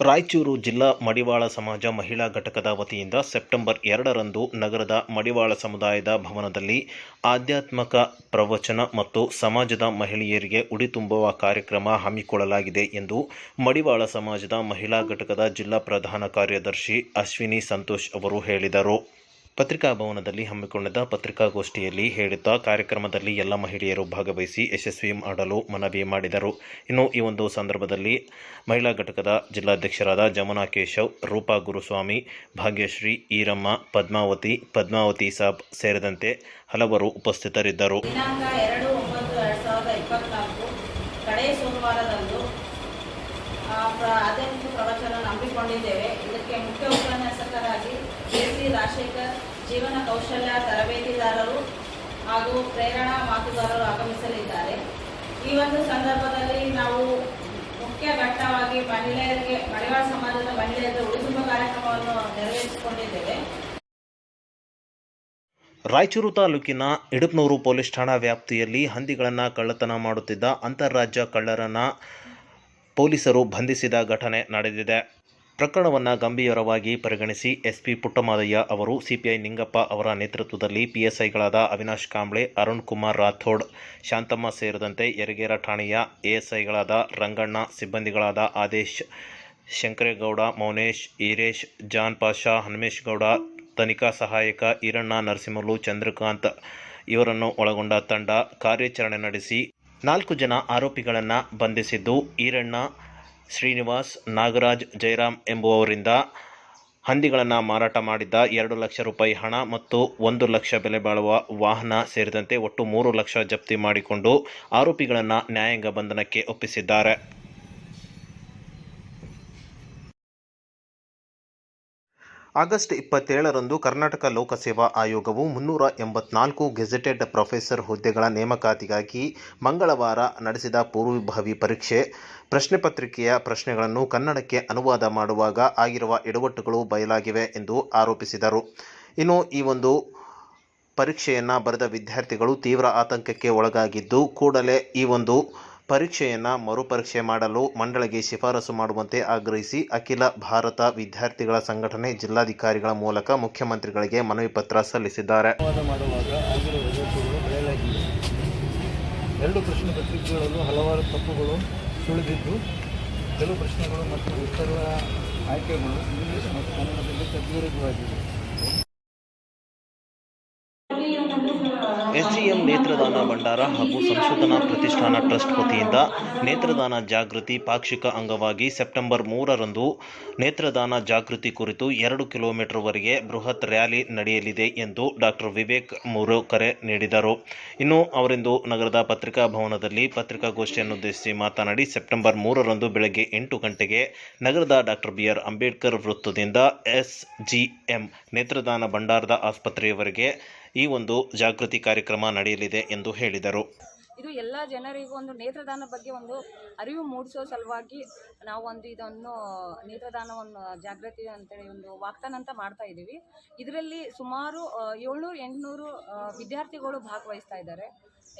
ರಾಯಚೂರು ಜಿಲ್ಲಾ ಮಡಿವಾಳ ಸಮಾಜ ಮಹಿಳಾ ಘಟಕದ ವತಿಯಿಂದ ಸೆಪ್ಟೆಂಬರ್ ಎರಡರಂದು ನಗರದ ಮಡಿವಾಳ ಸಮುದಾಯದ ಭವನದಲ್ಲಿ ಆಧ್ಯಾತ್ಮಕ ಪ್ರವಚನ ಮತ್ತು ಸಮಾಜದ ಮಹಿಳೆಯರಿಗೆ ಉಡಿ ತುಂಬುವ ಕಾರ್ಯಕ್ರಮ ಹಮ್ಮಿಕೊಳ್ಳಲಾಗಿದೆ ಎಂದು ಮಡಿವಾಳ ಸಮಾಜದ ಮಹಿಳಾ ಘಟಕದ ಜಿಲ್ಲಾ ಪ್ರಧಾನ ಕಾರ್ಯದರ್ಶಿ ಅಶ್ವಿನಿ ಸಂತೋಷ್ ಅವರು ಹೇಳಿದರು. ಪತ್ರಿಕಾ ಭವನದಲ್ಲಿ ಹಮ್ಮಿಕೊಂಡಿದ್ದ ಪತ್ರಿಕಾಗೋಷ್ಠಿಯಲ್ಲಿ ಹೇಳಿದ್ದ ಕಾರ್ಯಕ್ರಮದಲ್ಲಿ ಎಲ್ಲ ಮಹಿಳೆಯರು ಭಾಗವಹಿಸಿ ಯಶಸ್ವಿ ಮಾಡಲು ಮನವಿ ಮಾಡಿದರು. ಇನ್ನು ಈ ಒಂದು ಸಂದರ್ಭದಲ್ಲಿ ಮಹಿಳಾ ಘಟಕದ ಜಿಲ್ಲಾಧ್ಯಕ್ಷರಾದ ಜಮುನಾ ಕೇಶವ್ ರೂಪಾ ಗುರುಸ್ವಾಮಿ, ಭಾಗ್ಯಶ್ರೀ, ಈರಮ್ಮ, ಪದ್ಮಾವತಿ ಪದ್ಮಾವತಿ ಸಾಬ್ ಸೇರಿದಂತೆ ಹಲವರು ಉಪಸ್ಥಿತರಿದ್ದರು. ಸೋಮವಾರದಂದು ಪ್ರವಚನ ನಂಬಿಕೊಂಡಿದ್ದೇವೆ. ಇದಕ್ಕೆ ಮುಖ್ಯ ಉಪನ್ಯಾಸಕರಾಗಿ ಕೆ. ಸಿ. ರಾಜಶೇಖರ್ ಜೀವನ ಕೌಶಲ್ಯ ತರಬೇತಿದಾರರು ಹಾಗೂ ಪ್ರೇರಣಾ ಮಾತುಗಾರರು ಆಗಮಿಸಲಿದ್ದಾರೆ. ಈ ಒಂದು ಸಂದರ್ಭದಲ್ಲಿ ನಾವು ಮುಖ್ಯ ಘಟ್ಟವಾಗಿ ಮಹಿಳೆಯರಿಗೆ ಮಡಿವಾಳ ಸಮಾಜದ ಮಹಿಳೆಯರಿಗೆ ಉಳಿದುಂಬ ಕಾರ್ಯಕ್ರಮವನ್ನು ನೆರವೇರಿಸಿಕೊಂಡಿದ್ದೇವೆ. ರಾಯಚೂರು ತಾಲೂಕಿನ ಇಡುಪ್ನೂರು ಪೊಲೀಸ್ ಠಾಣಾ ವ್ಯಾಪ್ತಿಯಲ್ಲಿ ಹಂದಿಗಳನ್ನು ಕಳ್ಳತನ ಮಾಡುತ್ತಿದ್ದ ಅಂತಾರಾಜ್ಯ ಕಳ್ಳರನ್ನ ಪೊಲೀಸರು ಬಂಧಿಸಿದ ಘಟನೆ ನಡೆದಿದೆ. ಪ್ರಕರಣವನ್ನು ಗಂಭೀರವಾಗಿ ಪರಿಗಣಿಸಿ ಎಸ್ಪಿ ಪುಟ್ಟಮಾದಯ್ಯ ಅವರು, ಸಿಪಿಐ ನಿಂಗಪ್ಪ ಅವರ ನೇತೃತ್ವದಲ್ಲಿ ಪಿಎಸ್ಐಗಳಾದ ಅವಿನಾಶ್ ಕಾಂಬ್ಳೆ, ಅರುಣ್ ಕುಮಾರ್ ರಾಥೋಡ್, ಶಾಂತಮ್ಮ ಸೇರಿದಂತೆ ಯರಗೇರ ಠಾಣೆಯ ಎಎಸ್ಐಗಳಾದ ರಂಗಣ್ಣ, ಸಿಬ್ಬಂದಿಗಳಾದ ಆದೇಶ್ ಶಂಕರೇಗೌಡ, ಮೌನೇಶ್ ಈರೇಶ್, ಜಾನ್ ಪಾಷಾ, ಹನುಮೇಶ್ ಗೌಡ, ತನಿಖಾ ಸಹಾಯಕ ಈರಣ್ಣ ನರಸಿಂಹಲು, ಚಂದ್ರಕಾಂತ್ ಇವರನ್ನು ಒಳಗೊಂಡ ತಂಡ ಕಾರ್ಯಾಚರಣೆ ನಡೆಸಿ ನಾಲ್ಕು ಜನ ಆರೋಪಿಗಳನ್ನು ಬಂಧಿಸಿದ್ದು ಈರಣ್ಣ, ಶ್ರೀನಿವಾಸ್, ನಾಗರಾಜ್, ಜಯರಾಮ್ ಎಂಬುವವರಿಂದ ಹಂದಿಗಳನ್ನು ಮಾರಾಟ ಮಾಡಿದ್ದ ಎರಡು ಲಕ್ಷ ರೂಪಾಯಿ ಹಣ ಮತ್ತು ಒಂದು ಲಕ್ಷ ಬೆಲೆ ಬಾಳುವ ವಾಹನ ಸೇರಿದಂತೆ ಒಟ್ಟು ಮೂರು ಲಕ್ಷ ಜಪ್ತಿ ಮಾಡಿಕೊಂಡು ಆರೋಪಿಗಳನ್ನು ನ್ಯಾಯಾಂಗ ಬಂಧನಕ್ಕೆ ಒಪ್ಪಿಸಿದ್ದಾರೆ. ಆಗಸ್ಟ್ ಇಪ್ಪತ್ತೇಳರಂದು ಕರ್ನಾಟಕ ಲೋಕಸೇವಾ ಆಯೋಗವು ಮುನ್ನೂರ ಎಂಬತ್ನಾಲ್ಕು ಗೆಜೆಟೆಡ್ ಪ್ರೊಫೆಸರ್ ಹುದ್ದೆಗಳ ನೇಮಕಾತಿಗಾಗಿ ಮಂಗಳವಾರ ನಡೆಸಿದ ಪೂರ್ವಭಾವಿ ಪರೀಕ್ಷೆ. ಪ್ರಶ್ನೆ ಪತ್ರಿಕೆಯ ಪ್ರಶ್ನೆಗಳನ್ನು ಕನ್ನಡಕ್ಕೆ ಅನುವಾದ ಮಾಡುವಾಗ ಆಗಿರುವ ಎಡವಟ್ಟುಗಳು ಬಯಲಾಗಿವೆ ಎಂದು ಆರೋಪಿಸಿದರು. ಇನ್ನು ಈ ಒಂದು ಪರೀಕ್ಷೆಯನ್ನು ಬರೆದ ವಿದ್ಯಾರ್ಥಿಗಳು ತೀವ್ರ ಆತಂಕಕ್ಕೆ ಒಳಗಾಗಿದ್ದು ಕೂಡಲೇ ಈ ಒಂದು ಪರೀಕ್ಷೆಯನ್ನು ಮರುಪರೀಕ್ಷೆ ಮಾಡಲು ಮಂಡಳಿಗೆ ಶಿಫಾರಸು ಮಾಡುವಂತೆ ಆಗ್ರಹಿಸಿ ಅಖಿಲ ಭಾರತ ವಿದ್ಯಾರ್ಥಿಗಳ ಸಂಘಟನೆ ಜಿಲ್ಲಾಧಿಕಾರಿಗಳ ಮೂಲಕ ಮುಖ್ಯಮಂತ್ರಿಗಳಿಗೆ ಮನವಿ ಪತ್ರ ಸಲ್ಲಿಸಿದ್ದಾರೆ. ಎರಡು ಪ್ರಶ್ನೆ ಪತ್ರಿಕೆಗಳಲ್ಲೂ ಹಲವಾರು ತಪ್ಪುಗಳು ಸುಳಿದಿದ್ದು ಕೆಲವು ಪ್ರಶ್ನೆಗಳು ಮತ್ತು ಉತ್ತರ ಆಯ್ಕೆಗಳು ಇಂಗ್ಲಿಷ್ ಮತ್ತು ಕನ್ನಡದಲ್ಲಿ ತದ್ವಿರುದ್ಧವಾಗಿವೆ. ಭಂಡಾರ ಹಾಗೂ ಸಂಶೋಧನಾ ಪ್ರತಿಷ್ಠಾನ ಟ್ರಸ್ಟ್ ವತಿಯಿಂದ ನೇತ್ರದಾನ ಜಾಗೃತಿ ಪಾಕ್ಷಿಕ ಅಂಗವಾಗಿ ಸೆಪ್ಟೆಂಬರ್ ಮೂರರಂದು ನೇತ್ರದಾನ ಜಾಗೃತಿ ಕುರಿತು ಎರಡು ಕಿಲೋಮೀಟರ್ವರೆಗೆ ಬೃಹತ್ ರ್ಯಾಲಿ ನಡೆಯಲಿದೆ ಎಂದು ಡಾಕ್ಟರ್ ವಿವೇಕ್ ಮೂರು ಕರೆ ನೀಡಿದರು. ಇನ್ನು ಅವರಿಂದು ನಗರದ ಪತ್ರಿಕಾ ಭವನದಲ್ಲಿ ಪತ್ರಿಕಾಗೋಷ್ಠಿಯನ್ನುದ್ದೇಶಿಸಿ ಮಾತನಾಡಿ, ಸೆಪ್ಟೆಂಬರ್ ಮೂರರಂದು ಬೆಳಗ್ಗೆ ಎಂಟು ಗಂಟೆಗೆ ನಗರದ ಡಾಕ್ಟರ್ ಬಿ ಆರ್ ಅಂಬೇಡ್ಕರ್ ವೃತ್ತದಿಂದ ಎಸ್ಜಿಎಂ ನೇತ್ರದಾನ ಭಂಡಾರದ ಆಸ್ಪತ್ರೆಯವರೆಗೆ ಈ ಒಂದು ಜಾಗೃತಿ ಕಾರ್ಯಕ್ರಮ ನಡೆಯಲಿದೆ ಎಂದು ಹೇಳಿದರು. ಇದು ಎಲ್ಲ ಜನರಿಗೂ ಒಂದು ನೇತ್ರದಾನ ಬಗ್ಗೆ ಒಂದು ಅರಿವು ಮೂಡಿಸೋ ಸಲುವಾಗಿ ನಾವು ಒಂದು ಇದನ್ನು ನೇತ್ರದಾನವನ್ನು ಜಾಗೃತಿ ಅಂತೇಳಿ ಒಂದು ವಾಗ್ದಾನ ಅಂತ ಮಾಡ್ತಾ ಇದ್ದೀವಿ. ಇದರಲ್ಲಿ ಸುಮಾರು ಏಳ್ನೂರು ಎಂಟುನೂರು ವಿದ್ಯಾರ್ಥಿಗಳು ಭಾಗವಹಿಸ್ತಾ ಇದ್ದಾರೆ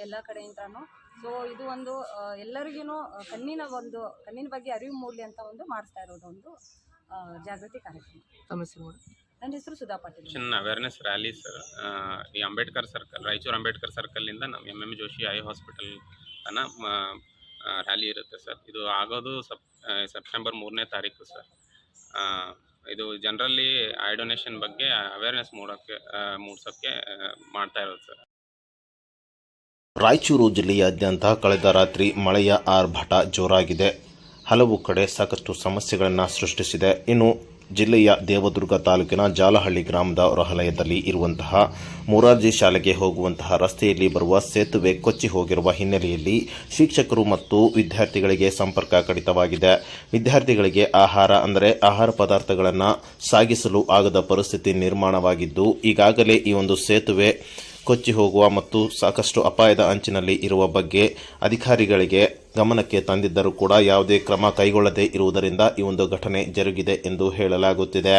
ಎಲ್ಲ ಕಡೆಯಿಂದನೂ. ಸೊ ಇದು ಒಂದು ಎಲ್ಲರಿಗೂ ಕಣ್ಣಿನ ಒಂದು ಕಣ್ಣಿನ ಬಗ್ಗೆ ಅರಿವು ಮೂಡಲಿ ಅಂತ ಒಂದು ಮಾಡಿಸ್ತಾ ಇರೋದು ಒಂದು ಜಾಗೃತಿ ಕಾರ್ಯಕ್ರಮ. ನನ್ನ ಹೆಸರು ಸುಧಾ ಪಾಟೀಲ್ ಚಿನ್ನ ಅವೇರ್ನೆಸ್ ರ್ಯಾಲಿ ಸರ್ ಈ ಅಂಬೇಡ್ಕರ್ ಸರ್ಕಲ್ ರಾಯಚೂರು ಅಂಬೇಡ್ಕರ್ ಸರ್ಕಲಿಂದ ನಮ್ಮ M M Joshi eye hospital ತನ ರ್ಯಾಲಿ ಇರುತ್ತೆ ಸರ್ ಇದು ಆಗೋದು ಸಪ್ ಸೆಪ್ಟೆಂಬರ್ ಮೂರನೇ ತಾರೀಕು ಸರ್ ಇದು ಜನರಲ್ಲಿ ಐ ಡೊನೇಷನ್ ಬಗ್ಗೆ ಅವೇರ್ನೆಸ್ ಮೂಡೋಕ್ಕೆ ಮೂಡಿಸೋಕ್ಕೆ ಮೂಡ್ಸೋಕ್ಕೆ ಮಾಡ್ತಾ ಇರೋದು ಸರ್ ರಾಯಚೂರು ಜಿಲ್ಲೆಯಾದ್ಯಂತ ಕಳೆದ ರಾತ್ರಿ ಮಳೆಯ ಆರ್ಭಟ ಜೋರಾಗಿದೆ. ಹಲವು ಕಡೆ ಸಾಕಷ್ಟು ಸಮಸ್ಯೆಗಳನ್ನು ಸೃಷ್ಟಿಸಿದೆ. ಇನ್ನು ಜಿಲ್ಲೆಯ ದೇವದುರ್ಗ ತಾಲೂಕಿನ ಜಾಲಹಳ್ಳಿ ಗ್ರಾಮದ ಹೊರಹಲಯದಲ್ಲಿ ಇರುವಂತಹ ಮೊರಾರ್ಜಿ ಶಾಲೆಗೆ ಹೋಗುವಂತಹ ರಸ್ತೆಯಲ್ಲಿ ಬರುವ ಸೇತುವೆ ಕೊಚ್ಚಿ ಹೋಗಿರುವ ಹಿನ್ನೆಲೆಯಲ್ಲಿ ಶಿಕ್ಷಕರು ಮತ್ತು ವಿದ್ಯಾರ್ಥಿಗಳಿಗೆ ಸಂಪರ್ಕ ಕಡಿತವಾಗಿದೆ. ವಿದ್ಯಾರ್ಥಿಗಳಿಗೆ ಆಹಾರ ಅಂದರೆ ಆಹಾರ ಪದಾರ್ಥಗಳನ್ನು ಸಾಗಿಸಲು ಆಗದ ಪರಿಸ್ಥಿತಿ ನಿರ್ಮಾಣವಾಗಿದ್ದು, ಈಗಾಗಲೇ ಈ ಒಂದು ಸೇತುವೆ ಕೊಚ್ಚಿ ಹೋಗುವ ಮತ್ತು ಸಾಕಷ್ಟು ಅಪಾಯದ ಅಂಚಿನಲ್ಲಿ ಇರುವ ಬಗ್ಗೆ ಅಧಿಕಾರಿಗಳಿಗೆ ಗಮನಕ್ಕೆ ತಂದಿದ್ದರೂ ಕೂಡ ಯಾವುದೇ ಕ್ರಮ ಕೈಗೊಳ್ಳದೇ ಇರುವುದರಿಂದ ಈ ಒಂದು ಘಟನೆ ಜರುಗಿದೆ ಎಂದು ಹೇಳಲಾಗುತ್ತಿದೆ.